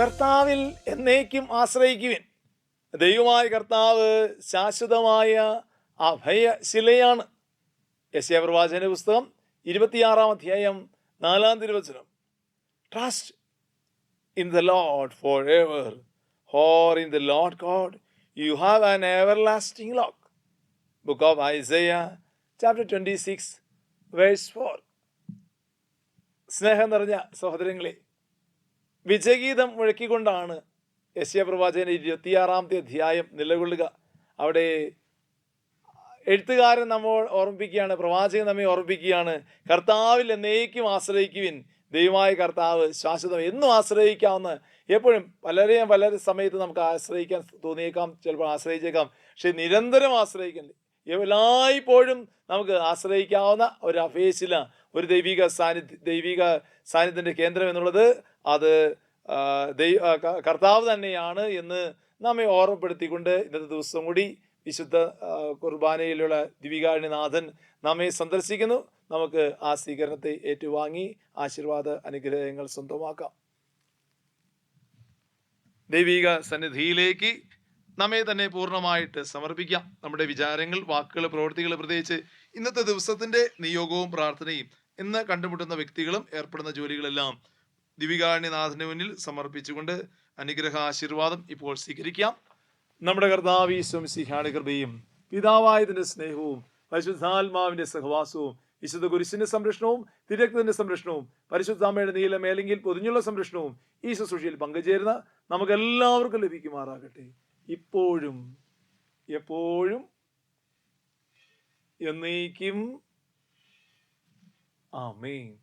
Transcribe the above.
കർത്താവിൽ എന്നേക്കും ആശ്രയിക്കുവിൻ. ദൈവമായ കർത്താവ് ശാശ്വതമായ അഭയശിലയാണ് യശയ പ്രവാചന പുസ്തകം ഇരുപത്തിയാറാം അധ്യായം നാലാം തിരുവചനം. Trust in the Lord forever for in the Lord God you have an everlasting rock book of Isaiah chapter twenty six verse four സ്നേഹം നിറഞ്ഞ സഹോദരങ്ങളെ വിജയഗീതം മുഴക്കിക്കൊണ്ടാണ് യശ്യ പ്രവാചകന്റെ ഇരുപത്തിയാറാമത്തെ അധ്യായം നിലകൊള്ളുക. അവിടെ എഴുത്തുകാരൻ നമ്മൾ ഓർമ്മിപ്പിക്കുകയാണ് പ്രവാചകൻ നമ്മെ ഓർമ്മിപ്പിക്കുകയാണ്. കർത്താവിൽ എന്നേക്കും ആശ്രയിക്കുവിൻ ദൈവമായ കർത്താവ് ശാശ്വതം എന്നും ആശ്രയിക്കാവുന്ന എപ്പോഴും പലരെയും പല സമയത്ത് നമുക്ക് ആശ്രയിക്കാൻ തോന്നിയേക്കാം ചിലപ്പോൾ ആശ്രയിച്ചേക്കാം. പക്ഷെ നിരന്തരം ആശ്രയിക്കണ്ടേ? എല്ലായ്പ്പോഴും നമുക്ക് ആശ്രയിക്കാവുന്ന ഒരു അഫേശില ഒരു ദൈവിക സാന്നിധ്യ ദൈവിക സാന്നിധ്യത്തിന്റെ കേന്ദ്രം എന്നുള്ളത് അത് ദൈ കർത്താവ് തന്നെയാണ് എന്ന് നമ്മെ ഓർമ്മപ്പെടുത്തിക്കൊണ്ട് ഇന്നത്തെ ദിവസം കൂടി വിശുദ്ധ കുർബാനയിലുള്ള ദിവികാരണിനാഥൻ നമ്മെ സന്ദർശിക്കുന്നു. നമുക്ക് ആ സ്വീകരണത്തെ ഏറ്റുവാങ്ങി ആശീർവാദ അനുഗ്രഹങ്ങൾ സ്വന്തമാക്കാം. ദൈവിക സന്നിധിയിലേക്ക് നമ്മെ തന്നെ പൂർണമായിട്ട് സമർപ്പിക്കാം. നമ്മുടെ വിചാരങ്ങൾ വാക്കുകൾ പ്രവൃത്തികൾ പ്രത്യേകിച്ച് ഇന്നത്തെ ദിവസത്തിന്റെ നിയോഗവും പ്രാർത്ഥനയും ഇന്ന് കണ്ടുമുട്ടുന്ന വ്യക്തികളും ഏർപ്പെടുന്ന ജോലികളെല്ലാം ദിവികാരണ്യനാഥന് മുന്നിൽ സമർപ്പിച്ചുകൊണ്ട് അനുഗ്രഹ ആശീർവാദം ഇപ്പോൾ സ്വീകരിക്കാം. നമ്മുടെ കർത്താവ് കൃപയും പിതാവായതിന്റെ സ്നേഹവും പരിശുദ്ധാത്മാവിന്റെ സഹവാസവും വിശുദ്ധ കുരിശിന്റെ സംരക്ഷണവും തിരക്തത്തിന്റെ സംരക്ഷണവും പരിശുദ്ധാമയുടെ നീല മേലെങ്കിൽ പൊതിഞ്ഞുള്ള സംരക്ഷണവും ഈ ശുശ്രൂഷയിൽ പങ്കുചേരുന്ന നമുക്ക് എല്ലാവർക്കും ലഭിക്കുമാറാകട്ടെ. ഇപ്പോഴും എപ്പോഴും എന്നേക്കും 啊，没。